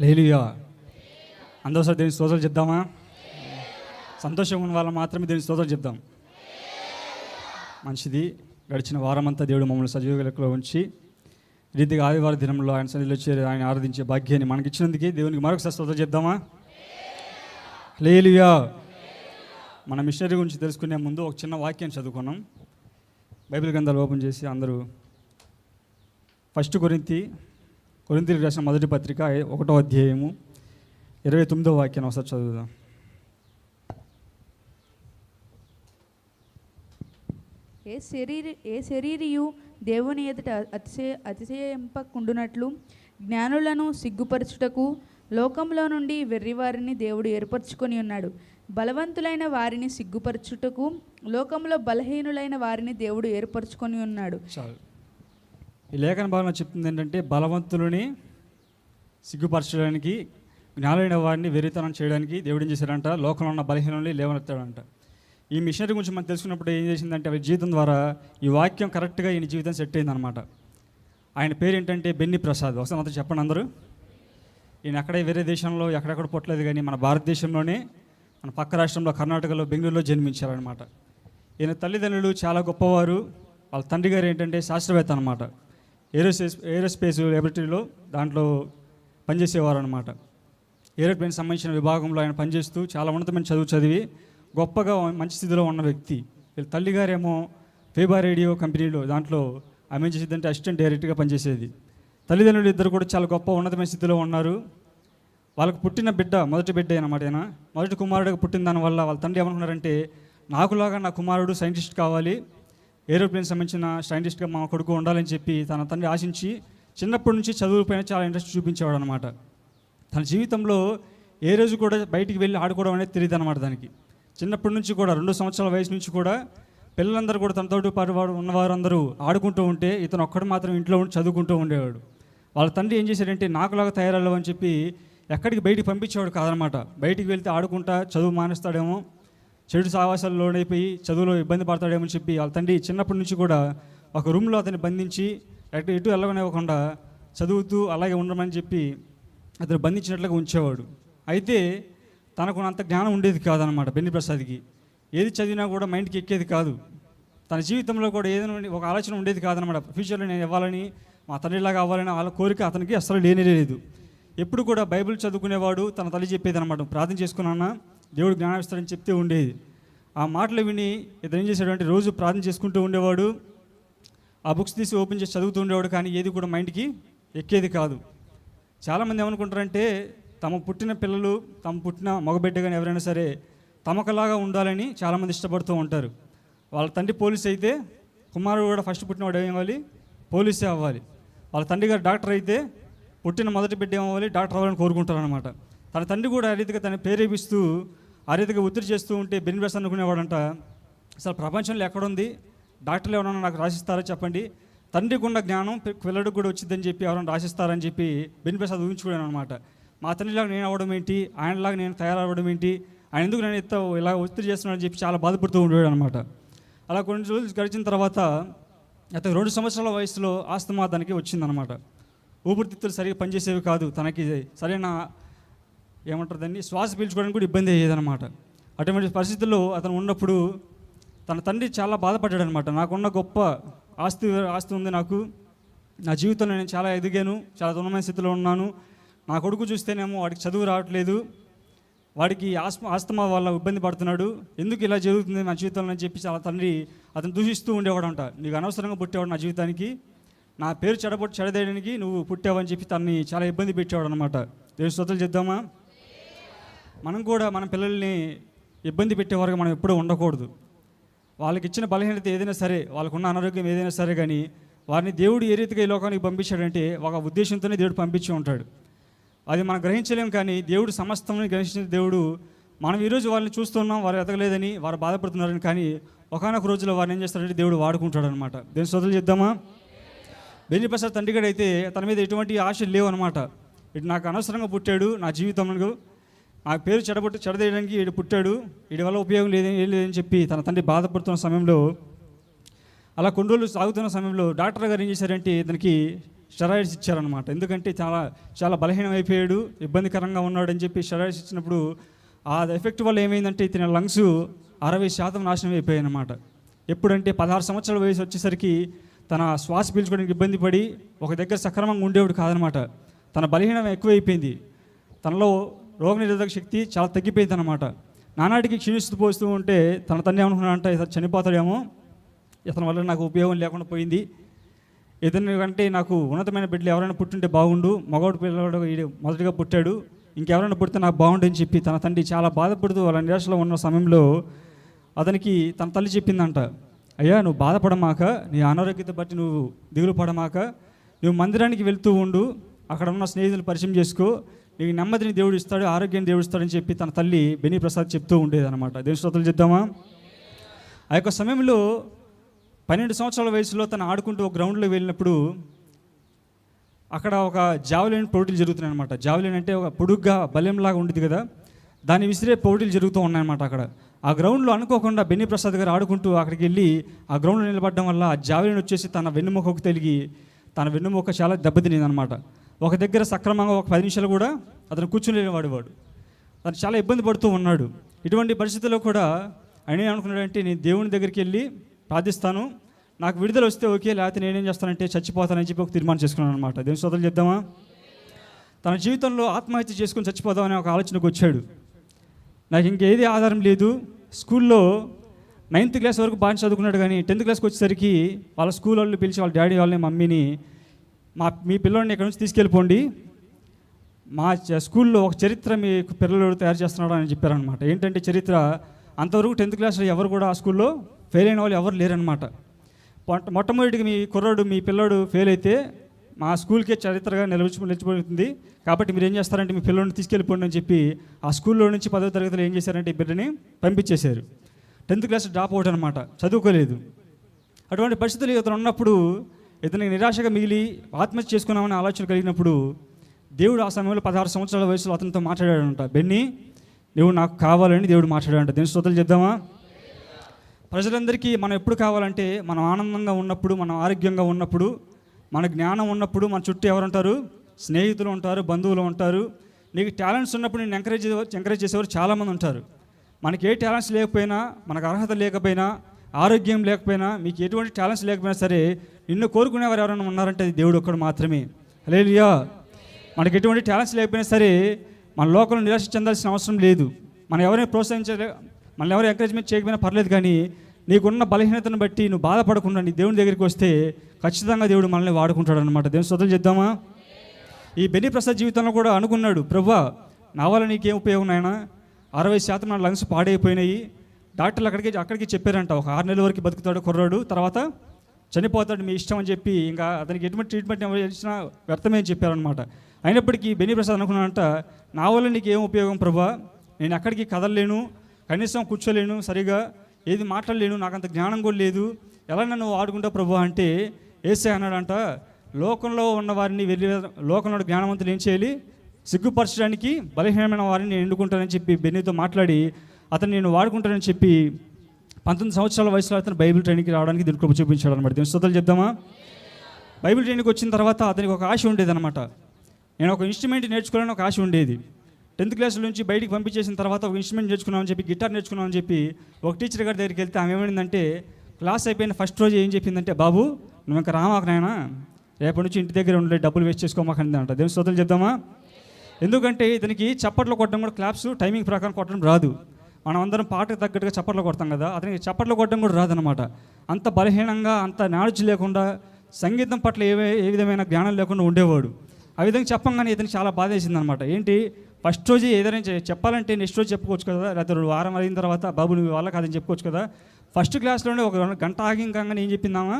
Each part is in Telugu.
లేలియా అందరూ దేని స్తోత్రాలు చెప్దామా? సంతోషంగా ఉన్న వాళ్ళు మాత్రమే దేని స్తోత్రాలు చెప్దాం. మంచిది గడిచిన వారమంతా దేవుడు మమ్మల్ని సజీవ ఉంచి రీతిగా ఆదివారం దినంలో ఆయన సన్నిధిలో చేరి ఆయన ఆరాధించే భాగ్యాన్ని మనకి ఇచ్చినందుకే దేవునికి మరొకసారి స్తోత్రం చెప్దామా? లేలియా మన మిషనరీ గురించి తెలుసుకునే ముందు ఒక చిన్న వాక్యం చదువుకున్నాం. బైబిల్ గ్రంథాలు ఓపెన్ చేసి అందరూ ఫస్ట్ గురించి కొరింతికి రాసిన మొదటి పత్రిక ఒకటో అధ్యాయము ఇరవై తొమ్మిదో వాక్యం ఒకసారి చదువుదాం. ఏ శరీర ఏ శరీరియు దేవుని ఎదుట అతిశయ అతిశయింపకుండునట్లు జ్ఞానులను సిగ్గుపరచుటకు లోకంలో నుండి వెర్రివారిని దేవుడు ఏర్పరచుకొని ఉన్నాడు. బలవంతులైన వారిని సిగ్గుపరచుటకు లోకంలో బలహీనులైన వారిని దేవుడు ఏర్పరచుకొని ఉన్నాడు. ఈ లేఖన భావన చెప్తుంది ఏంటంటే బలవంతులని సిగ్గుపరచడానికి జ్ఞానైన వారిని వెరితనం చేయడానికి దేవుడు ఏం చేశాడంట? లోకంలో ఉన్న బలహీనల్ని లేవనెత్తాడంట. ఈ మిషనరీ గురించి మనం తెలుసుకున్నప్పుడు ఏం చేసిందంటే అవి జీవితం ద్వారా ఈ వాక్యం కరెక్ట్గా ఈయన జీవితం సెట్ అయిందనమాట ఆయన పేరు ఏంటంటే బెన్ని ప్రసాద్. ఒకసారి అంతా చెప్పండి అందరూ. ఈయన అక్కడే వేరే దేశంలో ఎక్కడెక్కడ పుట్టలేదు కానీ మన భారతదేశంలోనే మన పక్క రాష్ట్రంలో కర్ణాటకలో బెంగళూరులో జన్మించారనమాట ఈయన తల్లిదండ్రులు చాలా గొప్పవారు. వాళ్ళ తండ్రి గారు ఏంటంటే శాస్త్రవేత్త అనమాట ఏరోస్పేస్ ఏరోస్పేస్ ల్యాబొరేటరీలో దాంట్లో పనిచేసేవారు అనమాట ఏరోప్లేన్ సంబంధించిన విభాగంలో ఆయన పనిచేస్తూ చాలా ఉన్నతమైన చదువు చదివి గొప్పగా మంచి స్థితిలో ఉన్న వ్యక్తి. వీళ్ళ తల్లిగారేమో ఫేబా రేడియో కంపెనీలో దాంట్లో ఆమె ఏం చేసేదంటే అసిస్టెంట్ డైరెక్ట్గా పనిచేసేది. తల్లిదండ్రులు ఇద్దరు కూడా చాలా గొప్ప ఉన్నతమైన స్థితిలో ఉన్నారు. వాళ్ళకు పుట్టిన బిడ్డ మొదటి బిడ్డ అనమాట ఆయన మొదటి కుమారుడిగా పుట్టిన దానివల్ల వాళ్ళ తండ్రి ఏమనుకున్నారంటే నాకులాగా నా కుమారుడు సైంటిస్ట్ కావాలి. ఏరోప్లేన్ సంబంధించిన సైంటిస్ట్గా మా కొడుకు ఉండాలని చెప్పి తన తండ్రి ఆశించి చిన్నప్పటి నుంచి చదువుపైన చాలా ఇంట్రెస్ట్ చూపించేవాడు అనమాట తన జీవితంలో ఏ రోజు కూడా బయటికి వెళ్ళి ఆడుకోవడం అనేది తెలియదు అనమాట దానికి. చిన్నప్పటి నుంచి కూడా రెండు సంవత్సరాల వయసు నుంచి కూడా పిల్లలందరూ కూడా తనతో పాటు వాడు ఉన్నవారందరూ ఆడుకుంటూ ఉంటే ఇతను ఒక్కడు మాత్రం ఇంట్లో ఉండి చదువుకుంటూ ఉండేవాడు. వాళ్ళ తండ్రి ఏం చేశాడంటే నాకులాగా తయారవ్వని చెప్పి ఎక్కడికి బయటికి పంపించేవాడు కాదనమాట బయటికి వెళ్తే ఆడుకుంటా చదువు మానేస్తాడేమో చెడు సావాసాలు లోనైపోయి చదువులో ఇబ్బంది పడతాడేమని చెప్పి వాళ్ళ తండ్రి చిన్నప్పటి నుంచి కూడా ఒక రూమ్లో అతన్ని బంధించి ఎటు ఎటు వెళ్ళగనివ్వకుండా చదువుతూ అలాగే ఉండమని చెప్పి అతను బంధించినట్లుగా ఉంచేవాడు. అయితే తనకు అంత జ్ఞానం ఉండేది కాదనమాట బెన్ని ప్రసాద్కి ఏది చదివినా కూడా మైండ్కి ఎక్కేది కాదు. తన జీవితంలో కూడా ఏదైనా ఒక ఆలోచన ఉండేది కాదనమాట ఫ్యూచర్లో నేను ఇవ్వాలని మా తల్లిలాగా అవ్వాలని వాళ్ళ కోరిక అతనికి అసలు లేనే లేదు. ఎప్పుడు కూడా బైబిల్ చదువుకునేవాడు తన తల్లి చెప్పేది అనమాట ప్రార్థన చేసుకున్నానా? దేవుడు జ్ఞానవిస్తారని చెప్తే ఉండేది. ఆ మాటలు విని ఇతను ఏం చేశాడంటే రోజు ప్రార్థన చేసుకుంటూ ఉండేవాడు. ఆ బుక్స్ తీసి ఓపెన్ చేసి చదువుతూ ఉండేవాడు కానీ ఏది కూడా మైండ్కి ఎక్కేది కాదు. చాలామంది ఏమనుకుంటారంటే తమ పుట్టిన పిల్లలు తమ పుట్టిన మగబిడ్డ కానీ ఎవరైనా సరే తమకలాగా ఉండాలని చాలామంది ఇష్టపడుతూ ఉంటారు. వాళ్ళ తండ్రి పోలీస్ అయితే కుమారుడు కూడా ఫస్ట్ పుట్టినవాడు ఏమవ్వాలి పోలీసే అవ్వాలి. వాళ్ళ తండ్రి గారు డాక్టర్ అయితే పుట్టిన మొదటి బిడ్డ ఏమవ్వాలి డాక్టర్ అవ్వాలని కోరుకుంటారు అనమాట తన తండ్రి కూడా ఆ రీతిగా తను ప్రేరేపిస్తూ ఆ రీతిగా ఒత్తిడి చేస్తూ ఉంటే బెనిఫిట్స్ అనుకునేవాడంట అసలు ప్రపంచంలో ఎక్కడుంది? డాక్టర్లు ఎవరన్నా నాకు రాసిస్తారో చెప్పండి. తండ్రికి ఉన్న జ్ఞానం పి- పిల్లడికి కూడా వచ్చిందని చెప్పి ఎవరైనా రాసిస్తారని చెప్పి బెనిఫిట్స్ అది ఊహించుకున్నాను అనమాట మా తండ్రిలాగా నేను అవ్వడం ఏంటి? ఆయనలాగా నేను తయారవ్వడం ఏంటి? ఆయన ఎందుకు నేను ఇంత ఇలా ఒత్తిడి చేస్తున్నానని చెప్పి చాలా బాధపడుతూ ఉండేవాడు అనమాట అలా కొన్ని రోజులు గడిచిన తర్వాత అతను రెండు సంవత్సరాల వయసులో ఆస్తమా తనకి వచ్చిందనమాట. ఊపిరితిత్తులు సరిగా పనిచేసేవి కాదు. తనకి సరైన ఏమంటారు దాన్ని శ్వాస పీల్చుకోవడానికి కూడా ఇబ్బంది అయ్యేదన్నమాట. అటువంటి పరిస్థితుల్లో అతను ఉన్నప్పుడు తన తండ్రి చాలా బాధపడ్డాడు అనమాట నాకున్న గొప్ప ఆస్తి ఆస్తి ఉంది నాకు. నా జీవితంలో నేను చాలా ఎదిగాను చాలా దూరమైన స్థితిలో ఉన్నాను. నా కొడుకు చూస్తేనేమో వాడికి చదువు రావట్లేదు. వాడికి ఆస్మ ఆస్తమా వల్ల ఇబ్బంది పడుతున్నాడు. ఎందుకు ఇలా జరుగుతుంది నా జీవితంలో అని చెప్పి చాలా తండ్రి అతను దూషిస్తూ ఉండేవాడంట. నీకు అనవసరంగా పుట్టేవాడు నా జీవితానికి. నా పేరు చెడబొట్టు చెడదేయడానికి నువ్వు పుట్టావని చెప్పి తనని చాలా ఇబ్బంది పెట్టేవాడు అనమాట దేవుడు శ్రోతలు చేద్దామా మనం కూడా మన పిల్లల్ని ఇబ్బంది పెట్టేవారుగా మనం ఎప్పుడూ ఉండకూడదు. వాళ్ళకి ఇచ్చిన బలహీనత ఏదైనా సరే వాళ్ళకున్న అనారోగ్యం ఏదైనా సరే కానీ వారిని దేవుడు ఏ రీతిగా ఈ లోకానికి పంపించాడంటే ఒక ఉద్దేశంతోనే దేవుడు పంపించి ఉంటాడు. అది మనం గ్రహించలేం కానీ దేవుడు సమస్తం గ్రహించిన దేవుడు మనం ఈరోజు వాళ్ళని చూస్తున్నాం వారు ఎదగలేదని వారు బాధపడుతున్నారని కానీ ఒకనొక రోజులో వారిని ఏం చేస్తాడంటే దేవుడు వాడుకుంటాడు అనమాట దేని సోదరులు చేద్దామా బెన్ని ప్రసాద్ తండ్రిగడైతే అయితే తన మీద ఎటువంటి ఆశలు లేవు అనమాట ఇటు నాకు అనవసరంగా పుట్టాడు నా జీవితంలో ఆ పేరు చెడబొట్టు చెడదేయడానికి వీడు పుట్టాడు. వీడి వల్ల ఉపయోగం లేదు ఏం లేదని చెప్పి తన తండ్రి బాధపడుతున్న సమయంలో అలా కొన్ని రోజులు సాగుతున్న సమయంలో డాక్టర్ గారు ఏం చేశారంటే ఇతనికి స్టెరాయిడ్స్ ఇచ్చారనమాట ఎందుకంటే చాలా చాలా బలహీనం అయిపోయాడు ఇబ్బందికరంగా ఉన్నాడు అని చెప్పి స్టెరాయిడ్స్ ఇచ్చినప్పుడు ఆ ఎఫెక్ట్ వల్ల ఏమైందంటే ఇతని లంగ్స్ అరవై శాతం నాశనం అయిపోయాయి అనమాట ఎప్పుడంటే పదహారు సంవత్సరాల వయసు వచ్చేసరికి తన శ్వాస పీల్చుకోవడానికి ఇబ్బంది పడి ఒక దగ్గర సక్రమంగా ఉండేవాడు కాదనమాట తన బలహీనం ఎక్కువైపోయింది. తనలో రోగనిరోధక శక్తి చాలా తగ్గిపోయింది అనమాట నానాటికి క్షీణిస్తూ పోస్తూ ఉంటే తన తండ్రి ఏమనుకున్నాడంటే ఇతను చనిపోతాడేమో. ఇతని వల్ల నాకు ఉపయోగం లేకుండా పోయింది. ఇతని కంటే నాకు ఉన్నతమైన బిడ్డలు ఎవరైనా పుట్టుంటే బాగుండు. మగవాడు పిల్లవాడు మొదటిగా పుట్టాడు. ఇంకెవరైనా పుడితే నాకు బాగుండు అని చెప్పి తన తండ్రి చాలా బాధపడుతూ వాళ్ళ నిరాశలో ఉన్న సమయంలో అతనికి తన తల్లి చెప్పిందంట. అయ్యా నువ్వు బాధపడమాక నీ అనారోగ్యత బట్టి నువ్వు దిగులు పడమాక నువ్వు మందిరానికి వెళ్తూ ఉండు. అక్కడ ఉన్న స్నేహితులు పరిచయం చేసుకో. నీకు నెమ్మదిని దేవుడు ఇస్తాడు ఆరోగ్యాన్ని దేవుడు ఇస్తాడని చెప్పి తన తల్లి బెనీ ప్రసాద్ చెప్తూ ఉండేది అనమాట దేవుని స్తోత్రాలు చెప్దామా ఆ యొక్క సమయంలో పన్నెండు సంవత్సరాల వయసులో తను ఆడుకుంటూ ఒక గ్రౌండ్లో వెళ్ళినప్పుడు అక్కడ ఒక జావలిన్ పోటీలు జరుగుతున్నాయి అనమాట జావలిన్ అంటే ఒక పొడుగ్గా బలెంలాగా ఉండేది కదా. దాన్ని విసిరే పోటీలు జరుగుతూ ఉన్నాయన్నమాట అక్కడ. ఆ గ్రౌండ్లో అనుకోకుండా బెన్నీ ప్రసాద్ గారు ఆడుకుంటూ అక్కడికి వెళ్ళి ఆ గ్రౌండ్లో నిలబడడం వల్ల ఆ జావలిన్ వచ్చేసి తన వెన్నుముకకు తెలిగి తన వెన్నుముక చాలా దెబ్బతినింది అనమాట ఒక దగ్గర సక్రమంగా ఒక పది నిమిషాలు కూడా అతను కూర్చుని వాడు. వాడు చాలా ఇబ్బంది పడుతూ ఉన్నాడు. ఇటువంటి పరిస్థితుల్లో కూడా ఆయన ఏం అనుకున్నాడంటే నేను దేవుని దగ్గరికి వెళ్ళి ప్రార్థిస్తాను. నాకు విడుదల వస్తే ఓకే లేకపోతే నేనేం చేస్తానంటే చచ్చిపోతానని చెప్పి ఒక తీర్మానం చేసుకున్నాను అనమాట దేవుని సోదరులు చెప్దామా? తన జీవితంలో ఆత్మహత్య చేసుకుని చచ్చిపోదామనే ఒక ఆలోచనకు వచ్చాడు. నాకు ఇంకేది ఆధారం లేదు. స్కూల్లో నైన్త్ క్లాస్ వరకు బాగా చదువుకున్నాడు కానీ టెన్త్ క్లాస్కి వచ్చేసరికి వాళ్ళ స్కూల్ వాళ్ళు పిలిచి వాళ్ళ డాడీ వాళ్ళని మమ్మీని మా మీ పిల్లోడిని ఇక్కడ నుంచి తీసుకెళ్ళిపోండి. మా స్కూల్లో ఒక చరిత్ర మీ పిల్లలు తయారు చేస్తున్నాడు అని చెప్పారనమాట ఏంటంటే చరిత్ర అంతవరకు టెన్త్ క్లాస్లో ఎవరు కూడా ఆ స్కూల్లో ఫెయిల్ అయిన వాళ్ళు ఎవరు లేరనమాట మొట్ట- మొట్టమొదటిగా మీ కుర్రాడు మీ పిల్లోడు ఫెయిల్ అయితే మా స్కూల్కే చరిత్రగా నిలవచ్చు నిలిచిపోతుంది. కాబట్టి మీరు ఏం చేస్తారంటే మీ పిల్లల్ని తీసుకెళ్ళిపోండి అని చెప్పి ఆ స్కూల్లో నుంచి పదో తరగతిలో ఏం చేశారంటే ఈ బిడ్డని పంపించేశారు. టెన్త్ క్లాస్ డ్రాప్ అవుట్ అనమాట చదువుకోలేదు. అటువంటి పరిస్థితులు ఇతను ఉన్నప్పుడు ఇతనికి నిరాశగా మిగిలి ఆత్మహత్య చేసుకున్నామని ఆలోచన కలిగినప్పుడు దేవుడు ఆ సమయంలో పదహారు సంవత్సరాల వయసులో అతనితో మాట్లాడాడంట బెన్నీ నువ్వు నాకు కావాలని దేవుడు మాట్లాడాడంట. దేని శ్రోతలు చెప్దామా ప్రజలందరికీ మనం ఎప్పుడు కావాలంటే మనం ఆనందంగా ఉన్నప్పుడు మనం ఆరోగ్యంగా ఉన్నప్పుడు మన జ్ఞానం ఉన్నప్పుడు మన చుట్టూ ఎవరుంటారు స్నేహితులు ఉంటారు బంధువులు ఉంటారు. నీకు టాలెంట్స్ ఉన్నప్పుడు నేను ఎంకరేజ్ ఎంకరేజ్ చేసేవారు చాలామంది ఉంటారు. మనకి ఏ టాలెంట్స్ లేకపోయినా మనకు అర్హత లేకపోయినా ఆరోగ్యం లేకపోయినా మీకు ఎటువంటి టాలెంట్స్ లేకపోయినా సరే నిన్ను కోరుకునేవారు ఎవరైనా ఉన్నారంటే దేవుడు ఒక్కడు మాత్రమే. లేలియా మనకి ఎటువంటి టాలెంట్స్ లేకపోయినా సరే మన లోకంలో నిరాశ చెందాల్సిన అవసరం లేదు. మనం ఎవరైనా ప్రోత్సహించలే మనల్ని ఎవరు ఎంకరేజ్మెంట్ చేయకపోయినా పర్లేదు కానీ నీకున్న బలహీనతను బట్టి నువ్వు బాధపడకుండా నీ దేవుని దగ్గరికి వస్తే ఖచ్చితంగా దేవుడు మనల్ని వాడుకుంటాడు అనమాట దేవుని స్తోత్రం చేద్దామా? ఈ బెన్నీ ప్రసాద్ జీవితంలో కూడా అనుకున్నాడు ప్రభా నా వల్ల నీకేం ఉపయోగం నాయనా? అరవై శాతం నా లంగ్స్ పాడైపోయినాయి. డాక్టర్లు అక్కడికి అక్కడికి చెప్పారంట. ఒక ఆరు నెలల వరకు బతుకుతాడు కుర్రాడు. తర్వాత చనిపోతాడు మీ ఇష్టం అని చెప్పి ఇంకా అతనికి ఎటువంటి ట్రీట్మెంట్ ఇచ్చినా వ్యర్థమే అని చెప్పారనమాట అయినప్పటికీ బెనీప్రసాద్ ప్రసాద్ అనుకున్నాడంట నా వల్ల నీకు ఏం ఉపయోగం ప్రభా? నేను ఎక్కడికి కదలలేను కనీసం కూర్చోలేను సరిగా ఏది మాట్లాడలేను నాకు అంత జ్ఞానం కూడా లేదు. ఎలా నన్ను ఆడుకుంటా ప్రభు? అంటే ఏసే అన్నాడంట లోకంలో ఉన్న వారిని వెళ్ళి లోకంలో జ్ఞానవంతులు ఏం చేయాలి? సిగ్గుపరచడానికి బలహీనమైన వారిని నేను ఎన్నుకుంటానని చెప్పి బెన్నీతో మాట్లాడి అతను నేను వాడుకుంటానని చెప్పి పంతొమ్మిది సంవత్సరాల వయసులో అతను బైబిల్ ట్రైనింగ్కి రావడానికి దీని కృప చూపించాడు అనమాట. దీని స్తోత్రాలు చెప్దామా? బైబిల్ ట్రైనింగ్కి వచ్చిన తర్వాత అతనికి ఒక ఆశ ఉండేది అనమాట. నేను ఒక ఇన్స్ట్రుమెంట్ నేర్చుకోవాలని ఒక ఆశ ఉండేది. టెన్త్ క్లాస్ నుంచి బయటికి పంపించేసిన తర్వాత ఒక ఇన్స్ట్రుమెంట్ నేర్చుకున్నామని చెప్పి గిటార్ నేర్చుకున్నామని చెప్పి ఒక టీచర్ గారి దగ్గరికి వెళ్తే ఆమె ఏమైందంటే క్లాస్ అయిపోయిన ఫస్ట్ రోజు ఏం చెప్పిందంటే బాబు నువ్వు ఇంకా రామాక నాయన? రేపటి నుంచి ఇంటి దగ్గర ఉండే డబ్బులు వేస్ట్ చేసుకోమాకండి అంట. దేవుని శ్రోతలు చెప్దామా? ఎందుకంటే ఇతనికి చప్పట్లు కొట్టడం కూడా క్లాప్స్ టైమింగ్ ప్రకారం కొట్టడం రాదు. మనం అందరం పాటకు తగ్గట్టుగా చప్పట్లు కొడతాం కదా అతనికి చప్పట్లు కొట్టడం కూడా రాదనమాట అంత బలహీనంగా అంత నాలెడ్జ్ లేకుండా సంగీతం పట్ల ఏ ఏ విధమైన జ్ఞానం లేకుండా ఉండేవాడు. ఆ విధంగా చెప్పంగానే ఇతనికి చాలా బాధ వేసింది అనమాట ఏంటి? ఫస్ట్ రోజు ఏదైనా చెప్పాలంటే నెక్స్ట్ రోజు చెప్పుకోవచ్చు కదా లేదా రెండు వారం అయిన తర్వాత బాబు నువ్వు వాళ్ళ కాదని చెప్పుకోవచ్చు కదా. ఫస్ట్ క్లాస్లోనే ఒక గంట ఆగింకంగానే ఏం చెప్పిందామా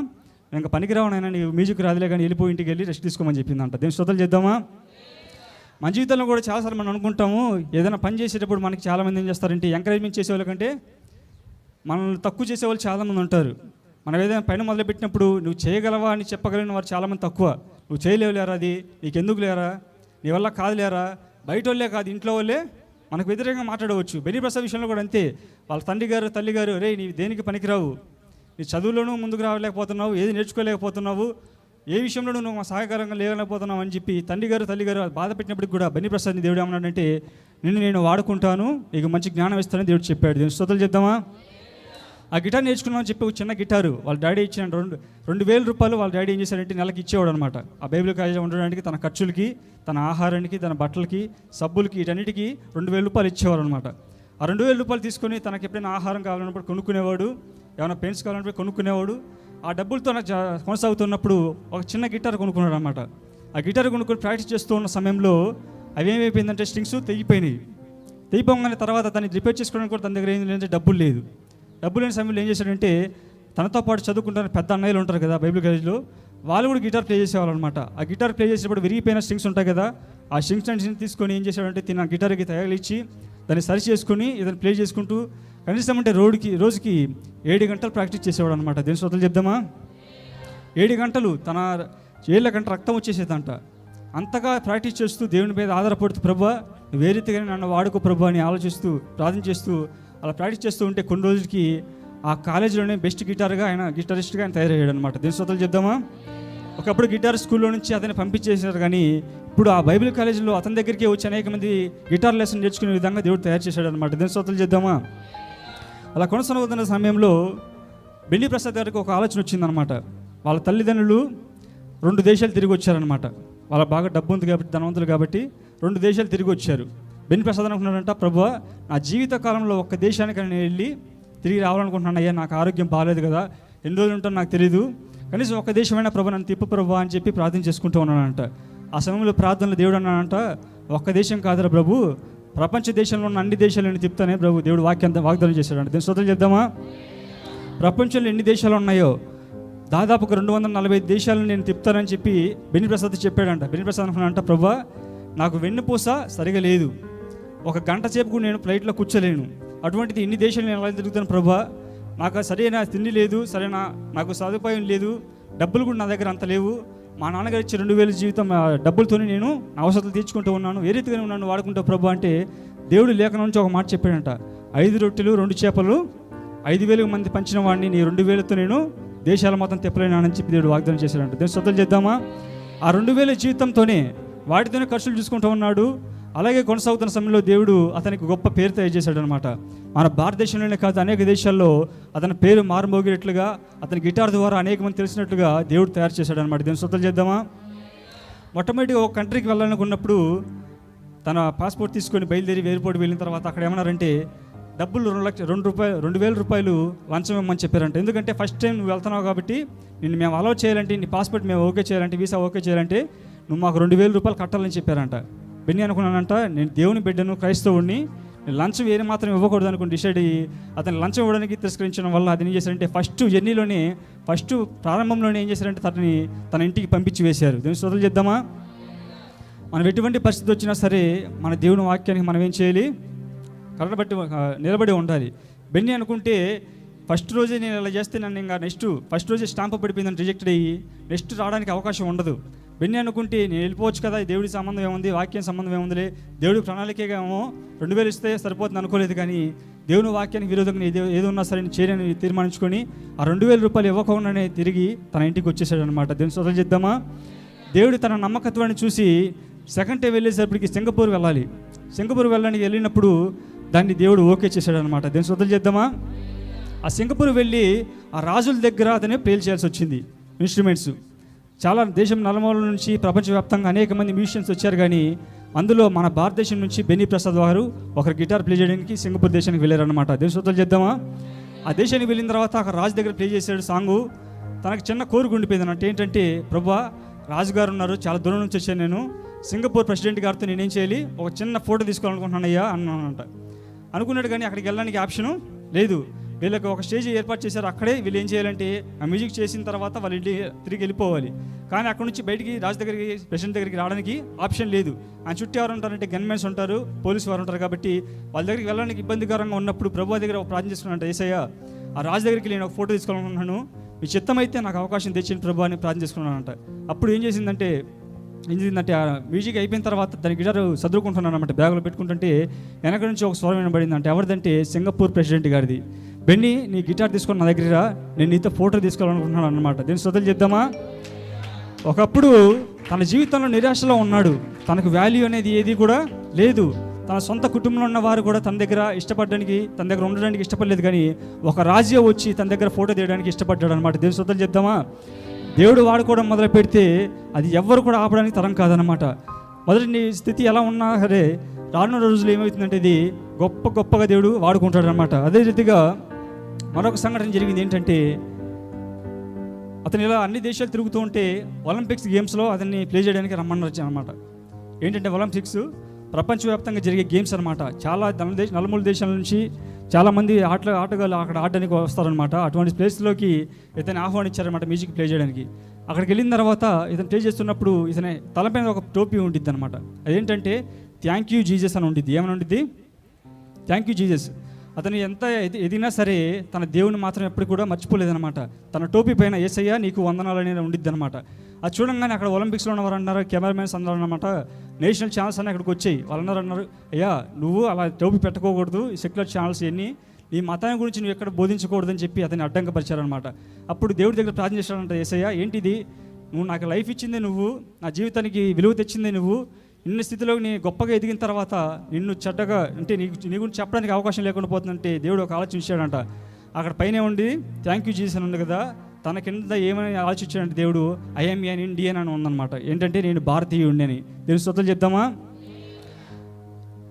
ఇంకా పనికిరావు నాయనా మ్యూజిక్ రాదులే కానీ వెళ్ళిపోయి ఇంటికి వెళ్ళి రెస్ట్ తీసుకోమని చెప్పిందంట. దీని శ్రోతలు చేద్దామా? మన జీవితంలో కూడా చాలాసార్లు మనం అనుకుంటాము ఏదైనా పని చేసేటప్పుడు మనకి చాలామంది ఏం చేస్తారంటే ఎంకరేజ్మెంట్ చేసేవాళ్ళకంటే మనల్ని తక్కువ చేసేవాళ్ళు చాలామంది ఉంటారు. మనం ఏదైనా పైన మొదలుపెట్టినప్పుడు నువ్వు చేయగలవా అని చెప్పగలిగిన వారు చాలామంది తక్కువ. నువ్వు చేయలేవు లేరా అది? నీకెందుకు లేరా? నీ వల్ల కాదు లేరా? బయట వాళ్ళే కాదు ఇంట్లో వాళ్ళే మనకు వ్యతిరేకంగా మాట్లాడవచ్చు. బెనీ ప్రసాద్ విషయంలో కూడా అంతే. వాళ్ళ తండ్రి గారు తల్లి గారు రే నీ దేనికి పనికిరావు? నీ చదువులోనూ ముందుకు రావలేకపోతున్నావు ఏది నేర్చుకోలేకపోతున్నావు? ఏ విషయంలో నువ్వు మా సహకారంగా లేవలేకపోతున్నావు అని చెప్పి తండ్రి గారు తల్లి గారు బాధ పెట్టినప్పటికి కూడా బన్నిప్రసాద్ని దేవుడు ఏమన్నాడంటే నిన్ను నేను వాడుకుంటాను ఇక మంచి జ్ఞానం ఇస్తానని దేవుడు చెప్పాడు. దీని శ్రోతలు చెప్దామా? ఆ గిటార్ నేర్చుకున్నామని చెప్పి ఒక చిన్న గిటారు వాళ్ళ డాడీ ఇచ్చిన రెండు రెండు వేల రూపాయలు వాళ్ళ డాడీ ఏం చేశాడంటే నెలకి ఇచ్చేవాడు అనమాట ఆ బైబిల్ కాలేజీలో ఉండడానికి తన ఖర్చులకి తన ఆహారానికి తన బట్టలకి సబ్బులకి వీటన్నిటికీ రెండు వేల రూపాయలు ఇచ్చేవారు అనమాట ఆ రెండు వేల రూపాయలు తీసుకొని తనకి ఎప్పుడైనా ఆహారం కావాలన్నప్పుడు కొనుక్కునేవాడు ఏమైనా పెయింట్స్ కావాలన్నప్పుడు కొనుక్కునేవాడు ఆ డబ్బులతో నాకు జా- కొనసాగుతున్నప్పుడు ఒక చిన్న గిటార్ కొనుక్కున్నాడు అనమాట ఆ గిటార్ కొనుక్కొని ప్రాక్టీస్ చేస్తూ ఉన్న సమయంలో అవి ఏమైపోయిందంటే స్ట్రింగ్స్ తెగిపోయినాయి. తెగిపోగానే తర్వాత దాన్ని రిపేర్ చేసుకోవడానికి కూడా తన దగ్గర ఏం లేదంటే డబ్బులు లేదు. డబ్బులు లేని సమయంలో ఏం చేశాడంటే తనతో పాటు చదువుకుంటున్న పెద్ద అన్నయ్యలు ఉంటారు కదా బైబిల్ కాలేజ్లో వాళ్ళు కూడా గిటార్ ప్లే చేసేవాళ్ళు అనమాట ఆ గిటార్ ప్లే చేసేటప్పుడు విరిగిపోయిన స్ట్రింగ్స్ ఉంటాయి కదా ఆ స్ట్రింగ్స్ అండ్ తీసుకొని ఏం చేశాడంటే తిన గిటార్కి తయారిచ్చి దాన్ని సరి చేసుకొని ఇతను ప్లే చేసుకుంటూ కనీసం అంటే రోడ్కి రోజుకి ఏడు గంటలు ప్రాక్టీస్ చేసేవాడు అనమాట దేని శ్రోతలు చెప్దామా? ఏడు గంటలు తన ఏళ్ళ గంట రక్తం వచ్చేసేదంట. అంతగా ప్రాక్టీస్ చేస్తూ దేవుని మీద ఆధారపడుతూ ప్రభా నువ్వు నన్ను వాడుకో ప్రభా అని ఆలోచిస్తూ ప్రార్థన చేస్తూ అలా ప్రాక్టీస్ చేస్తూ ఉంటే కొన్ని రోజులకి ఆ కాలేజీలోనే బెస్ట్ గిటార్గా ఆయన గిటారిస్ట్గా ఆయన తయారయ్యాడు అనమాట దేని శ్రోతలు చెప్దామా? ఒకప్పుడు గిటార్ స్కూల్లో నుంచి అతన్ని పంపించేశారు కానీ ఇప్పుడు ఆ బైబిల్ కాలేజీలో అతని దగ్గరికి వచ్చి అనేక మంది గిటార్ లెసన్ నేర్చుకునే విధంగా దేవుడు తయారు చేశాడు అనమాట దేని శ్రోతలు చేద్దామా అలా కొనసాగుతున్న సమయంలో బెల్లి ప్రసాద్ గారికి ఒక ఆలోచన వచ్చిందనమాట వాళ్ళ తల్లిదండ్రులు రెండు దేశాలు తిరిగి వచ్చారనమాట వాళ్ళ బాగా డబ్బు ఉంది కాబట్టి ధనవంతులు కాబట్టి రెండు దేశాలు తిరిగి వచ్చారు. బెన్ని ప్రసాద్ అనుకున్నాడంట ప్రభు నా జీవిత కాలంలో ఒక్క దేశానికి నేను వెళ్ళి తిరిగి రావాలనుకుంటున్నాను అయ్యా నాకు ఆరోగ్యం బాగాలేదు కదా ఎన్ని రోజులు ఉంటానో నాకు తెలియదు కనీసం ఒక్క దేశమైన ప్రభు నన్ను తిప్పు ప్రభు అని చెప్పి ప్రార్థన చేసుకుంటూ ఉన్నానంట ఆ సమయంలో ప్రార్థనలు దేవుడు అన్నానంట ఒక్క దేశం కాదురా ప్రభు ప్రపంచ దేశంలో ఉన్న అన్ని దేశాలను తిప్పుతానే ప్రభు దేవుడు వాక్యం వాగ్దానం చేశాడు దీని స్తోత్రం చెప్దామా ప్రపంచంలో ఎన్ని దేశాలు ఉన్నాయో దాదాపు రెండు వందల నలభై దేశాలను నేను తిప్పుతానని చెప్పి బెనిప్రసాద్ చెప్పాడంట. బెనిప్రసాద్ అనుకున్నాడంట ప్రభా నాకు వెన్నుపూస సరిగా లేదు. ఒక గంట సేపు కూడా నేను ఫ్లైట్లో కూర్చోలేను. అటువంటిది ఇన్ని దేశాలు నేను ఎలా తిరుగుతాను ప్రభా? నాకు సరైన తిండి లేదు సరైన నాకు సదుపాయం లేదు డబ్బులు కూడా నా దగ్గర అంత లేవు. మా నాన్నగారు ఇచ్చే రెండు వేల జీవితం ఆ డబ్బులతోనే నేను అవసరాలు తీర్చుకుంటూ ఉన్నాను. ఏ రీతిగా ఉన్నాను నన్ను ప్రభు అంటే దేవుడు లేఖనం నుంచి ఒక మాట చెప్పాడంట. ఐదు రొట్టెలు రెండు చేపలు ఐదు వేల మంది పంచిన వాడిని నీ రెండు వేలతో నేను దేశాల మొత్తం తెప్పలేనానని చెప్పి దేవుడు వాగ్దానం చేశాడంట. దేవుడు శ్రద్ధలు చేద్దామా? ఆ రెండు వేల జీవితంతోనే వాటితోనే ఖర్చులు చూసుకుంటూ ఉన్నాడు. అలాగే కొనసాగుతున్న సమయంలో దేవుడు అతనికి గొప్ప పేరు తయారు చేశాడు అనమాట మన భారతదేశంలోనే కాదు అనేక దేశాల్లో అతని పేరు మారుమోగినట్లుగా అతని గిటార్ ద్వారా అనేక మంది తెలిసినట్లుగా దేవుడు తయారు చేశాడు అనమాట దీన్ని శ్రద్ధలు చేద్దామా? మొట్టమొదటి ఒక కంట్రీకి వెళ్ళాలనుకున్నప్పుడు తన పాస్పోర్ట్ తీసుకొని బయలుదేరి ఎయిర్పోర్ట్ వెళ్ళిన తర్వాత అక్కడ ఏమన్నారంటే డబ్బులు రెండు లక్ష రెండు రూపాయలు రెండు వేల రూపాయలు లంచం ఇవ్వమని చెప్పారంట. ఎందుకంటే ఫస్ట్ టైం నువ్వు వెళ్తున్నావు కాబట్టి నిన్ను మేము అలౌ చేయాలంటే నీ పాస్పోర్ట్ మేము ఓకే చేయాలంటే వీసా ఓకే చేయాలంటే నువ్వు మాకు రెండు వేల రూపాయలు కట్టాలని చెప్పారంట. బెన్ని అనుకున్నానంట నేను దేవుని బిడ్డను క్రైస్తవుడిని నేను లంచం వేరే మాత్రం ఇవ్వకూడదు అనుకుని డిసైడ్ అయ్యి అతను లంచం ఇవ్వడానికి తిరస్కరించడం వల్ల అది ఏం చేశారంటే ఫస్ట్ జర్నీలోనే ఫస్ట్ ప్రారంభంలోనే ఏం చేశారంటే తనని తన ఇంటికి పంపించి వేశారు. దేవుని శ్రోతలు చేద్దామా? మనం ఎటువంటి పరిస్థితి వచ్చినా సరే మన దేవుని వాక్యానికి మనం ఏం చేయాలి? కర్రబట్టి నిలబడి ఉండాలి. బెన్ని అనుకుంటే ఫస్ట్ రోజే నేను ఇలా చేస్తే నన్ను ఇంకా నెక్స్ట్ ఫస్ట్ రోజే స్టాంప్ పడిపోయిందని రిజెక్ట్ అయ్యి నెక్స్ట్ రావడానికి అవకాశం ఉండదు. బెన్ని అనుకుంటే నేను వెళ్ళిపోవచ్చు కదా దేవుడి సంబంధం ఏముంది వాక్యం సంబంధం ఏముందిలే దేవుడి ప్రణాళికగా ఏమో రెండు వేలు ఇస్తే సరిపోతుంది అనుకోలేదు కానీ దేవుని వాక్యానికి విరోధంగా ఏదో ఏదో ఉన్నా సరే చేయని తీర్మానించుకొని ఆ రెండు వేల రూపాయలు ఇవ్వకుండానే తిరిగి తన ఇంటికి వచ్చేసాడు అనమాట దేవుని సోదరు చేద్దామా? దేవుడు తన నమ్మకత్వాన్ని చూసి సెకండ్ టైం వెళ్ళేసరికి సింగపూర్ వెళ్ళాలి. సింగపూర్ వెళ్ళడానికి వెళ్ళినప్పుడు దాన్ని దేవుడు ఓకే చేశాడు అనమాట దేని శ్రద్ధలు చేద్దామా? ఆ సింగపూర్ వెళ్ళి ఆ రాజుల దగ్గర అతనే పేల్చేయాల్సి వచ్చింది ఇన్స్ట్రుమెంట్స్ చాలా దేశం నలుమూల నుంచి ప్రపంచవ్యాప్తంగా అనేక మంది మ్యూజిషియన్స్ వచ్చారు కానీ అందులో మన భారతదేశం నుంచి బెన్నీ ప్రసాద్ వారు ఒకరు గిటార్ ప్లే చేయడానికి సింగపూర్ దేశానికి వెళ్ళారనమాట దేశోత్తలు చేద్దామా? ఆ దేశానికి వెళ్ళిన తర్వాత అక్కడ రాజు దగ్గర ప్లే చేశాడు సాంగు. తనకు చిన్న కోరిక ఉండిపోయింది అన్నట్టు. ఏంటంటే ప్రభా రాజుగారు ఉన్నారు చాలా దూరం నుంచి వచ్చాను నేను. సింగపూర్ ప్రెసిడెంట్ గారితో నేనేం చేయాలి? ఒక చిన్న ఫోటో తీసుకోవాలనుకుంటున్నాను అయ్యా అన్నానంట అనుకున్నాడు కానీ అక్కడికి వెళ్ళడానికి ఆప్షను లేదు. వీళ్ళకి ఒక స్టేజ్ ఏర్పాటు చేశారు. అక్కడే వీళ్ళు ఏం చేయాలంటే ఆ మ్యూజిక్ చేసిన తర్వాత వాళ్ళ ఇంటి తిరిగి వెళ్ళిపోవాలి. కానీ అక్కడ నుంచి బయటికి రాజు దగ్గరికి ప్రెసిడెంట్ దగ్గరికి రావడానికి ఆప్షన్ లేదు. ఆయన చుట్టూ ఎవరు ఉంటారంటే గన్మెన్స్ ఉంటారు పోలీసు వారు ఉంటారు కాబట్టి వాళ్ళ దగ్గరికి వెళ్ళడానికి ఇబ్బందికరంగా ఉన్నప్పుడు ప్రభు దగ్గర ఒక ప్రార్థన చేసుకున్నాంట ఏసయ్య ఆ రాజు దగ్గరికి నేను ఒక ఫోటో తీసుకోవాలనుకున్నాను మీ చిత్తమైతే నాకు అవకాశం తెచ్చిన ప్రభు అని ప్రార్థన చేసుకున్నానంట అప్పుడు ఏం చేసిందంటే ఏం చేసిందంటే ఆ మ్యూజిక్ అయిపోయిన తర్వాత దాని గిటార్ చదువుకుంటున్నాను అనమాట బ్యాగ్లో పెట్టుకుంటుంటే వెనక నుంచి ఒక స్వరం వినబడింది అంటే ఎవరిదంటే సింగపూర్ ప్రెసిడెంట్ గారిది. బెన్ని నీ గిటార్ తీసుకొని నా దగ్గర నేను నీతో ఫోటో తీసుకోవాలనుకుంటున్నాను అనమాట దీని శ్రద్ధలు చేద్దామా? ఒకప్పుడు తన జీవితంలో నిరాశలో ఉన్నాడు. తనకు వాల్యూ అనేది ఏది కూడా లేదు. తన సొంత కుటుంబంలో ఉన్న వారు కూడా తన దగ్గర ఇష్టపడడానికి తన దగ్గర ఉండడానికి ఇష్టపడలేదు. కానీ ఒక రాజ్యం వచ్చి తన దగ్గర ఫోటో తీయడానికి ఇష్టపడ్డాడు అనమాట దేవుని సొంతం చెప్దామా దేవుడు వాడుకోవడం మొదలు పెడితే అది ఎవ్వరు కూడా ఆపడానికి తరం కాదనమాట మొదటి నీ స్థితి ఎలా ఉన్నా సరే రానున్న రోజులు ఏమవుతుందంటే ఇది గొప్ప గొప్పగా దేవుడు వాడుకుంటాడు అనమాట అదే రీతిగా మరొక సంఘటన జరిగింది ఏంటంటే అతను ఇలా అన్ని దేశాలు తిరుగుతూ ఉంటే ఒలింపిక్స్ గేమ్స్లో అతన్ని ప్లే చేయడానికి రమ్మన్నారు అనమాట ఏంటంటే ఒలింపిక్స్ ప్రపంచవ్యాప్తంగా జరిగే గేమ్స్ అనమాట చాలా దేశ నలుమూల దేశాల నుంచి చాలామంది ఆటలు ఆటగాళ్ళు అక్కడ ఆడడానికి వస్తారనమాట అటువంటి ప్లేస్లోకి ఇతను ఆహ్వానించారనమాట మ్యూజిక్ ప్లే చేయడానికి. అక్కడికి వెళ్ళిన తర్వాత ఇతను ప్లే చేస్తున్నప్పుడు ఇతని తలపైన ఒక టోపీ ఉండిద్ది అనమాట అదేంటంటే థ్యాంక్ యూ జీజస్ అని ఉండిద్ది. ఏమని ఉండిద్ది? థ్యాంక్ యూ జీజస్ అతను ఎంత ఎదిగినా సరే తన దేవుని మాత్రం ఎప్పుడు కూడా మర్చిపోలేదనమాట తన టోపీ పైన ఏసయ్య నీకు వందనాలు అనేది ఉండిద్ది అనమాట అది చూడంగానే అక్కడ ఒలింపిక్స్లో ఉన్నవారు అన్నారు కెమెరామెన్స్ అందరూ అన్నమాట నేషనల్ ఛానల్స్ అన్నీ అక్కడికి వచ్చాయి. వాళ్ళందరూ అన్నారు అయ్యా నువ్వు అలా టోపీ పెట్టుకోకూడదు ఈ సెక్యులర్ ఛానల్స్ ఎన్ని నీ మతాన్ని గురించి నువ్వు ఎక్కడ బోధించకూడదని చెప్పి అతన్ని అడ్డంకపరిచారనమాట అప్పుడు దేవుడి దగ్గర ప్రార్థన చేశాడంట ఏసయ్య ఏంటిది? నువ్వు నాకు లైఫ్ ఇచ్చింది నువ్వు నా జీవితానికి విలువ తెచ్చింది నువ్వు నిన్న స్థితిలో నీ గొప్పగా ఎదిగిన తర్వాత నిన్ను చెడ్డగా అంటే నీకు నీ గురించి చెప్పడానికి అవకాశం లేకుండా పోతుందంటే దేవుడు ఒక ఆలోచన ఇచ్చాడంట. అక్కడ పైన ఉండి థ్యాంక్ యూ జీసన్ ఉంది కదా తన కింద ఏమని ఆలోచించాడంటే దేవుడు ఐఎమ్ ఎన్ ఇండియన్ అని ఉందన్నమాట. ఏంటంటే నేను భారతీయుడిని అని. దేవుని స్తోత్రం చెప్దామా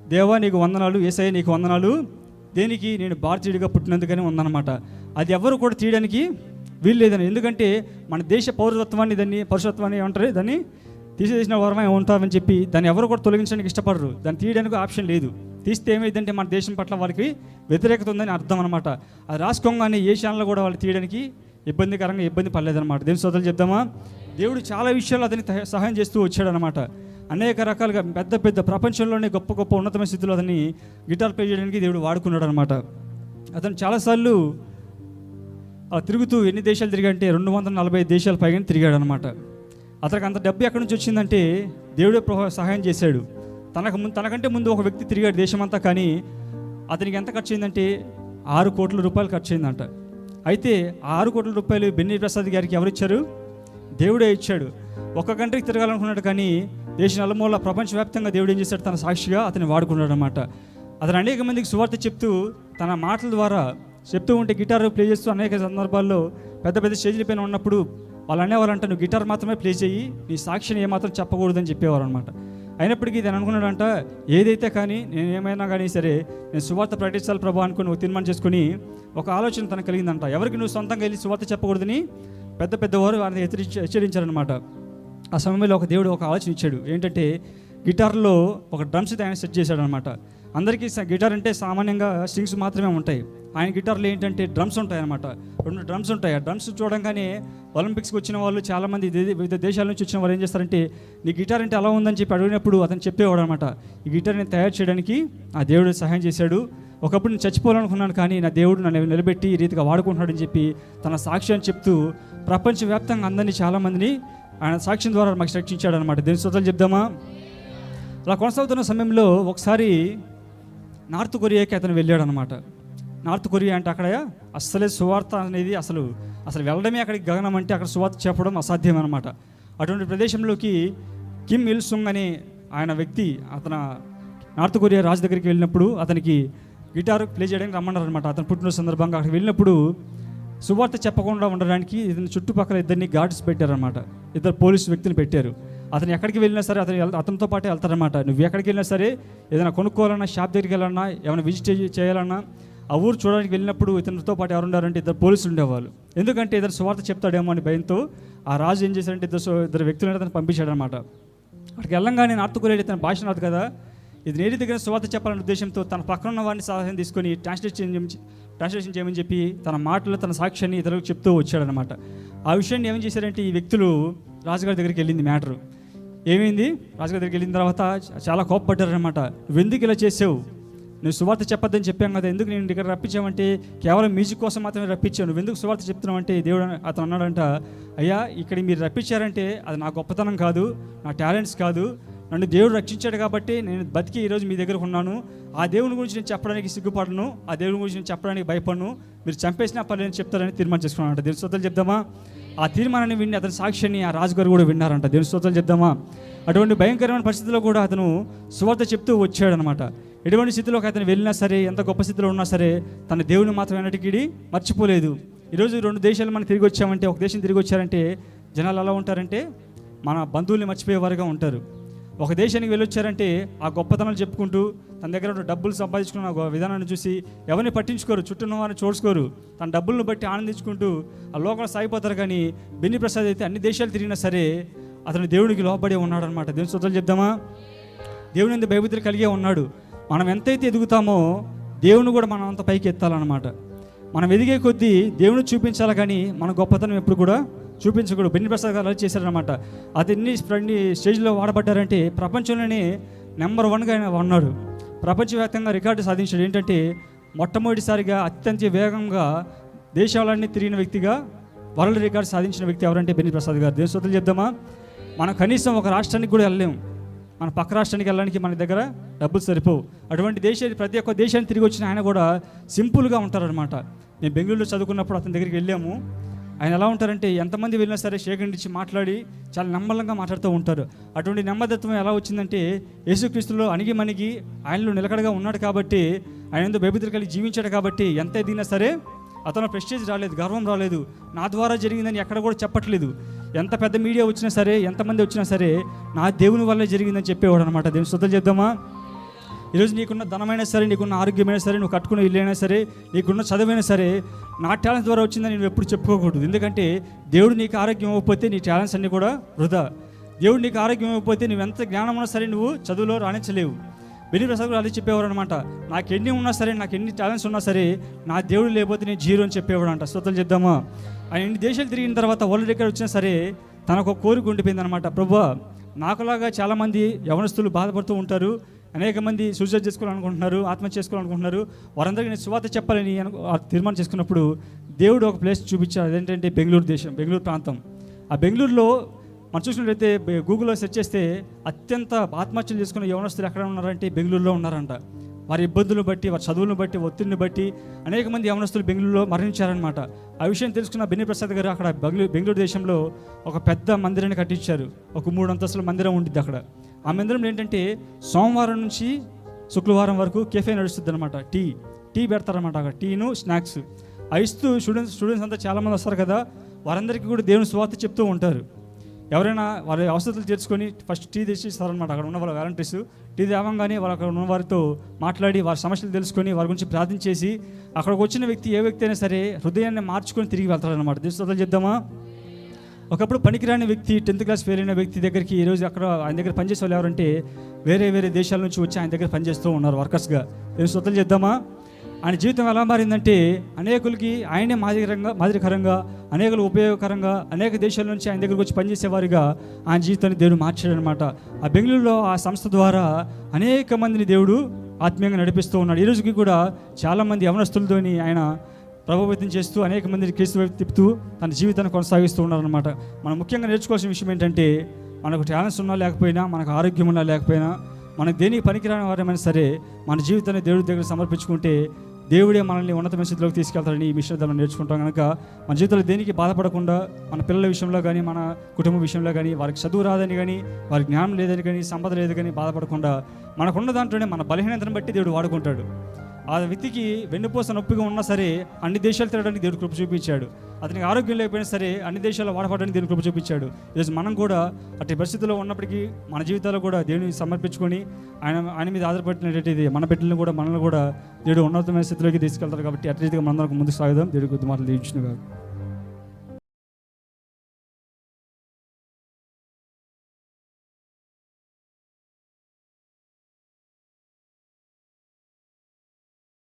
దేవా నీకు వందనాలు ఏసయ్య నీకు వందనాలు. దేనికి నేను భారతీయుడిగా పుట్టినందుకని ఉందన్నమాట. అది ఎవరు కూడా తీయడానికి వీలు లేదని. ఎందుకంటే మన దేశ పౌరత్వాన్ని దాన్ని పౌరసత్వాన్ని ఏమంటారు? దాన్ని తీసేసిన వారమే ఉంటామని చెప్పి దాన్ని ఎవరు కూడా తొలగించడానికి ఇష్టపడరు. దాన్ని తీయడానికి ఆప్షన్ లేదు. తీస్తే ఏమైందంటే మన దేశం పట్ల వాళ్ళకి వ్యతిరేకత ఉందని అర్థం అనమాట అది రాసుకోగానే ఏ ఛానల్ కూడా వాళ్ళు తీయడానికి ఇబ్బందికరంగా ఇబ్బంది పడలేదన్నమాట. దేవుని సోదరులు చెప్దామా? దేవుడు చాలా విషయాలు అతని సహాయం చేస్తూ వచ్చాడనమాట అనేక రకాలుగా పెద్ద పెద్ద ప్రపంచంలోనే గొప్ప గొప్ప ఉన్నతమైన స్థితిలో అతన్ని గిటార్ ప్లే చేయడానికి దేవుడు వాడుకున్నాడు అనమాట అతను చాలాసార్లు అలా తిరుగుతూ ఎన్ని దేశాలు తిరిగాడంటే రెండు వందల నలభై దేశాలు పైగా తిరిగాడు అనమాట అతనికి అంత డబ్బు ఎక్కడి నుంచి వచ్చిందంటే దేవుడే సహాయం చేశాడు. తనకు ముందు తనకంటే ముందు ఒక వ్యక్తి తిరిగాడు దేశమంతా కానీ అతనికి ఎంత ఖర్చు అయిందంటే ఆరు కోట్ల రూపాయలు ఖర్చు అయిందంట అయితే ఆరు కోట్ల రూపాయలు బెన్నీ ప్రసాద్ గారికి ఎవరు ఇచ్చారు? దేవుడే ఇచ్చాడు. ఒక్క కంట్రీకి తిరగాలనుకున్నాడు కానీ దేశ నలుమూల ప్రపంచవ్యాప్తంగా దేవుడు ఏం చేశాడు? తన సాక్షిగా అతని వాడుకున్నాడు అనమాట అతను అనేక మందికి సువార్త చెప్తూ తన మాటల ద్వారా చెప్తూ ఉంటే గిటార్ ప్లే చేస్తూ అనేక సందర్భాల్లో పెద్ద పెద్ద స్టేజ్ల పైన ఉన్నప్పుడు వాళ్ళు అనేవారంట నువ్వు గిటార్ మాత్రమే ప్లే చేయి నీ సాక్షిని ఏమాత్రం చెప్పకూడదని చెప్పేవారు అనమాట అయినప్పటికీ నేను అనుకున్నాడంట ఏదైతే కానీ నేను ఏమైనా కానీ సరే నేను సువార్త ప్రకటించాలి ప్రభా అనుకుని ఒక తీర్మానం చేసుకుని ఒక ఆలోచన తనకు కలిగిందంట. ఎవరికి నువ్వు సొంతంగా వెళ్ళి సువార్త చెప్పకూడదని? పెద్ద పెద్దవారు వారిని హెచ్చరించి హెచ్చరించారనమాట ఆ సమయంలో ఒక దేవుడు ఒక ఆలోచన ఇచ్చాడు. ఏంటంటే గిటార్లో ఒక డ్రమ్స్ ఆయన సెట్ చేశాడనమాట అందరికీ గిటార్ అంటే సామాన్యంగా స్ట్రింగ్స్ మాత్రమే ఉంటాయి. ఆయన గిటార్లో ఏంటంటే డ్రమ్స్ ఉంటాయన్నమాట. రెండు డ్రమ్స్ ఉంటాయి. ఆ డ్రమ్స్ చూడంగానే ఒలింపిక్స్కి వచ్చిన వాళ్ళు చాలామంది వివిధ దేశాల నుంచి వచ్చిన వాళ్ళు ఏం చేస్తారంటే నీ గిటార్ అంటే అలా ఉందని చెప్పి అడిగినప్పుడు అతను చెప్పేవాడు అనమాట ఈ గిటార్ని తయారు చేయడానికి ఆ దేవుడు సహాయం చేశాడు. ఒకప్పుడు నేను చచ్చిపోవాలనుకున్నాను కానీ నా దేవుడు నన్ను నిలబెట్టి ఈ రీతిగా వాడుకుంటున్నాడని చెప్పి తన సాక్ష్యాన్ని చెప్తూ ప్రపంచవ్యాప్తంగా అందరినీ చాలామందిని ఆయన సాక్ష్యం ద్వారా మాకు రక్షించాడు అనమాట దేని శ్రోతలు చెప్దామా? అలా కొనసాగుతున్న సమయంలో ఒకసారి నార్త్ కొరియాకి అతను వెళ్ళాడు అనమాట నార్త్ కొరియా అంటే అక్కడ అస్సలే సువార్త అనేది అసలు అసలు వెళ్ళడమే అక్కడికి గగనం అంటే అక్కడ సువార్త చెప్పడం అసాధ్యం అనమాట అటువంటి ప్రదేశంలోకి కిమ్ ఇల్ సుంగ్ అనే ఆయన వ్యక్తి అతను నార్త్ కొరియా రాజు దగ్గరికి వెళ్ళినప్పుడు అతనికి గిటార్ ప్లే చేయడానికి రమ్మన్నారు అనమాట అతను పుట్టిన సందర్భంగా అక్కడికి వెళ్ళినప్పుడు సువార్త చెప్పకుండా ఉండడానికి ఇతని చుట్టుపక్కల ఇద్దరిని గార్డ్స్ పెట్టారనమాట ఇద్దరు పోలీసు వ్యక్తిని పెట్టారు. అతను ఎక్కడికి వెళ్ళినా సరే అతను అతనితో పాటే వెళ్తారనమాట నువ్వు ఎక్కడికి వెళ్ళినా సరే ఏదైనా కొనుక్కోవాలన్నా షాప్ దగ్గరికి వెళ్ళాలన్నా ఏమైనా విజిట్ చేయాలన్నా ఆ ఊరు చూడడానికి వెళ్ళినప్పుడు ఇతనితో పాటు ఎవరు ఉండారంటే ఇద్దరు పోలీసులు ఉండేవాళ్ళు. ఎందుకంటే ఇద్దరు స్వార్థ చెప్తాడేమో అని భయంతో ఆ రాజు ఏం చేశాడంటే ఇద్దరు ఇద్దరు వ్యక్తులను అతను పంపించాడనమాట అక్కడికి వెళ్ళంగానే నార్త్ ఇతని తన భాష రాదు కదా. ఇది నేటి దగ్గర స్వార్థ చెప్పాలనే ఉద్దేశంతో తన పక్కన ఉన్న వారిని సహాయం తీసుకొని ట్రాన్స్లేషన్ చేయమని ట్రాన్స్లేషన్ చేయమని చెప్పి తన మాటలు తన సాక్ష్యాన్ని ఇతరులకు చెప్తూ వచ్చాడనమాట ఆ విషయాన్ని ఏం చేశారంటే ఈ వ్యక్తులు రాజుగారి దగ్గరికి వెళ్ళింది మ్యాటరు. ఏమైంది? రాజుగారి దగ్గరికి వెళ్ళిన తర్వాత చాలా కోపపడ్డారనమాట నువ్వు ఎందుకు ఇలా చేసావు? నేను సువార్త చెప్పొద్దని చెప్పాను కదా ఎందుకు నేను ఇక్కడ రప్పించామంటే కేవలం మ్యూజిక్ కోసం మాత్రమే రప్పించాను నువ్వు ఎందుకు సువార్త చెప్తున్నావు అంటే దేవుడు అతను అన్నాడంట అయ్యా ఇక్కడ మీరు రప్పించారంటే అది నా గొప్పతనం కాదు నా టాలెంట్స్ కాదు నన్ను దేవుడు రక్షించాడు కాబట్టి నేను బతికి ఈరోజు మీ దగ్గర ఉన్నాను. ఆ దేవుని గురించి నేను చెప్పడానికి సిగ్గుపడను ఆ దేవుని గురించి నేను చెప్పడానికి భయపడను మీరు చంపేసిన పర్లేదు చెప్తారని తీర్మానం చేసుకున్నానంట దేవుని స్తోత్రాలు చెప్దామా? ఆ తీర్మానాన్ని విని అతని సాక్ష్యాన్ని ఆ రాజుగారు కూడా విన్నారంట. దేవుని స్తోత్రాలు చెప్దామా? అటువంటి భయంకరమైన పరిస్థితుల్లో కూడా అతను సువార్త చెప్తూ వచ్చాడనమాట. ఎటువంటి స్థితిలోకి అతను వెళ్ళినా సరే ఎంత గొప్ప స్థితిలో ఉన్నా సరే తన దేవుని మాత్రం ఎన్నటికీ మర్చిపోలేదు. ఈరోజు రెండు దేశాలు మనం తిరిగి వచ్చామంటే ఒక దేశం తిరిగి వచ్చారంటే జనాలు ఎలా ఉంటారంటే మన బంధువుల్ని మర్చిపోయేవారుగా ఉంటారు. ఒక దేశానికి వెళ్ళొచ్చారంటే ఆ గొప్పతనాలు చెప్పుకుంటూ తన దగ్గర ఉన్న డబ్బులు సంపాదించుకున్న విధానాన్ని చూసి ఎవరిని పట్టించుకోరు చుట్టూ ఉన్న వారిని చూసుకోరు. తన డబ్బులను బట్టి ఆనందించుకుంటూ ఆ లోకల్ సాగిపోతారు కానీ బెన్ని ప్రసాద్ అయితే అన్ని దేశాలు తిరిగినా సరే అతను దేవునికి లోబడి ఉన్నాడనమాట దేవుని స్తోత్రాలు చెప్దామా? దేవుని ఎందుకు భయభూతులు కలిగే ఉన్నాడు. మనం ఎంతైతే ఎదుగుతామో దేవుని కూడా మనం అంత పైకి ఎత్తాలన్నమాట. మనం ఎదిగే కొద్దీ దేవుని చూపించాలి కానీ మన గొప్పతనం ఎప్పుడు కూడా చూపించకూడదు. బెన్ని ప్రసాద్ గారు అలా చేశారనమాట అది ఎన్ని స్టేజ్లో వాడబడ్డారంటే ప్రపంచంలోనే నెంబర్ వన్గా ఆయన ఉన్నాడు. ప్రపంచవ్యాప్తంగా రికార్డు సాధించాడు. ఏంటంటే మొట్టమొదటిసారిగా అత్యంత వేగంగా దేశాలన్నీ తిరిగిన వ్యక్తిగా వరల్డ్ రికార్డు సాధించిన వ్యక్తి ఎవరంటే బెన్ని ప్రసాద్ గారు. దేశ చెప్దామా? మనం కనీసం ఒక రాష్ట్రానికి కూడా వెళ్ళలేము మన పక్క రాష్ట్రానికి వెళ్ళడానికి మన దగ్గర డబ్బులు సరిపోవు. అటువంటి దేశాన్ని ప్రతి ఒక్క దేశాన్ని తిరిగి వచ్చిన ఆయన కూడా సింపుల్గా ఉంటారనమాట నేను బెంగళూరులో చదువుకున్నప్పుడు అతని దగ్గరికి వెళ్ళాము. ఆయన ఎలా ఉంటారంటే ఎంతమంది వెళ్ళినా సరే సేకరించి మాట్లాడి చాలా నమ్మలంగా మాట్లాడుతూ ఉంటారు. అటువంటి నెమ్మదత్వం ఎలా వచ్చిందంటే యేసుక్రీస్తులో అణిగి మణిగి ఆయనలో నిలకడగా ఉన్నాడు కాబట్టి ఆయన ఎంతో బైబితులు కలిగి జీవించాడు కాబట్టి ఎంత ఎదిగినా సరే అతను ప్రెస్టేజ్ రాలేదు గర్వం రాలేదు. నా ద్వారా జరిగిందని ఎక్కడ కూడా చెప్పట్లేదు. ఎంత పెద్ద మీడియా వచ్చినా సరే ఎంతమంది వచ్చినా సరే నా దేవుని వల్లే జరిగిందని చెప్పేవాడు అనమాట దేవుని శుద్ధం చేద్దామా? ఈరోజు నీకున్న ధనమైనా సరే నీకున్న ఆరోగ్యమైనా సరే నువ్వు కట్టుకున్న ఇల్లైనా సరే నీకున్న చదువైనా సరే నా టాలెంట్ ద్వారా వచ్చిందని నేను ఎప్పుడు చెప్పుకోకూడదు. ఎందుకంటే దేవుడు నీకు ఆరోగ్యం ఇవ్వకపోతే నీ టాలెంట్స్ అన్నీ కూడా వృధా. దేవుడు నీకు ఆరోగ్యం ఇవ్వకపోతే నువ్వు ఎంత జ్ఞానం ఉన్నా సరే నువ్వు చదువులో రాణించలేవు. బెని ప్రసాద్ గారు అదే చెప్పేవారు అనమాట నాకు ఎన్ని ఉన్నా సరే నాకు ఎన్ని టాలెంట్స్ ఉన్నా సరే నా దేవుడు లేకపోతే నేను జీరో అని చెప్పేవాడు అంట శ్రోతలు చెప్దామా ఆయన ఎన్ని దేశాలు తిరిగిన తర్వాత వరల్డ్ దగ్గర వచ్చినా సరే తనకు ఒక కోరిక ఉండిపోయింది అనమాట ప్రభు నాకులాగా చాలామంది యవనస్తులు బాధపడుతూ ఉంటారు. అనేక మంది సూసైడ్ చేసుకోవాలనుకుంటున్నారు ఆత్మహత్య చేసుకోవాలనుకుంటున్నారు. వారందరికీ నేను సువాత చెప్పాలని అను- తీర్మానం చేసుకున్నప్పుడు దేవుడు ఒక ప్లేస్ చూపించారు అదేంటంటే బెంగళూరు దేశం బెంగళూరు ప్రాంతం. ఆ బెంగళూరులో మనం చూసినట్లయితే గూగుల్లో సెర్చ్ చేస్తే అత్యంత ఆత్మహత్యలు చేసుకున్న యవనస్తులు ఎక్కడ ఉన్నారంటే బెంగళూరులో ఉన్నారంట. వారి ఇబ్బందులను బట్టి వారి చదువులను బట్టి ఒత్తిడిని బట్టి అనేక మంది యవనస్తులు బెంగళూరులో మరణించారనమాట ఆ విషయం తెలుసుకున్న బెన్ని ప్రసాద్ గారు అక్కడ బెంగళూరు బెంగళూరు దేశంలో ఒక పెద్ద మందిరాన్ని కట్టించారు. ఒక మూడు అంతస్తుల మందిరం ఉండిద్ది అక్కడ. ఆ మందిరంలో ఏంటంటే సోమవారం నుంచి శుక్రవారం వరకు కెఫే నడుస్తుంది అనమాట టీ టీ పెడతారనమాట అక్కడ. టీను స్నాక్స్. ఆ ఇస్తూ స్టూడెంట్స్ స్టూడెంట్స్ అంతా చాలామంది వస్తారు కదా వారందరికీ కూడా దేవుని స్వార్థ చెప్తూ ఉంటారు. ఎవరైనా వాళ్ళ అవసరాలు తీర్చుకొని ఫస్ట్ టీ తెచ్చి ఇస్తారనమాట అక్కడ ఉన్న వాళ్ళ వాలంటీర్స్ టీ తేవంగానే వాళ్ళు అక్కడ ఉన్న వారితో మాట్లాడి వారి సమస్యలు తెలుసుకొని వారి గురించి ప్రార్థించేసి అక్కడికి వచ్చిన వ్యక్తి ఏ వ్యక్తి అయినా సరే హృదయాన్ని మార్చుకొని తిరిగి వెళ్తారనమాట దేశం చెప్దామా? ఒకప్పుడు పనికిరాని వ్యక్తి టెన్త్ క్లాస్ ఫెయిల్ అయిన వ్యక్తి దగ్గరికి ఈరోజు అక్కడ ఆయన దగ్గర పనిచేసే వాళ్ళు ఎవరంటే వేరే వేరే దేశాల నుంచి వచ్చి ఆయన దగ్గర పనిచేస్తూ ఉన్నారు వర్కర్స్గా నేను స్వతలు చేద్దామా ఆయన జీవితం ఎలా మారిందంటే అనేకులకి ఆయనే మాదిరికరంగా మాదిరికరంగా అనేకులు ఉపయోగకరంగా అనేక దేశాల నుంచి ఆయన దగ్గరకు వచ్చి పనిచేసేవారిగా ఆయన జీవితాన్ని దేవుడు మార్చాడనమాట. ఆ బెంగళూరులో ఆ సంస్థ ద్వారా అనేక మందిని దేవుడు ఆత్మీయంగా నడిపిస్తూ ఉన్నాడు. ఈ రోజుకి కూడా చాలామంది యవనస్తులతోని ఆయన ప్రభావితం చేస్తూ అనేక మందిని క్రీస్తు వైపు తిప్పుతూ తన జీవితాన్ని కొనసాగిస్తూ ఉన్నారనమాట. మనం ముఖ్యంగా నేర్చుకోవాల్సిన విషయం ఏంటంటే మనకు టాలెంట్స్ ఉన్నా లేకపోయినా మనకు ఆరోగ్యం ఉన్నా లేకపోయినా మనకు దేనికి పనికిరాని వారేమైనా సరే మన జీవితాన్ని దేవుడి దగ్గర సమర్పించుకుంటే దేవుడే మనల్ని ఉన్నతమైన స్థితిలోకి తీసుకెళ్తారని ఈ మిషన్ మనం నేర్చుకుంటాం కనుక మన జీవితంలో దేనికి బాధపడకుండా మన పిల్లల విషయంలో కానీ మన కుటుంబ విషయంలో కానీ వారికి చదువు రాదని కానీ వారికి జ్ఞానం లేదని కానీ సంపద లేదు కానీ బాధపడకుండా మనకున్న దాంట్లోనే మన బలహీనతను బట్టి దేవుడు వాడుకుంటాడు. ఆ వ్యక్తికి వెన్నుపూస నొప్పిగా ఉన్నా సరే అన్ని దేశాలు తిరగడానికి దేవుడు కృప చూపించాడు. అతనికి ఆరోగ్యం లేకపోయినా సరే అన్ని దేశాల్లో వాడపడడానికి దేవుడు కృప చూపించాడు. ఈరోజు మనం కూడా అట్టి పరిస్థితుల్లో ఉన్నప్పటికీ మన జీవితాల్లో కూడా దేవుని సమర్పించుకొని ఆయన ఆయన మీద ఆధారపడినటువంటిది మన బిడ్డలను కూడా మనల్ని కూడా దేవుడు ఉన్నతమైన స్థితిలోకి తీసుకెళ్తారు కాబట్టి అట్లా రీతిగా మనందరం ముందుకు సాగుదాం. దేవుడు కొద్ది మాటలు దీవించిన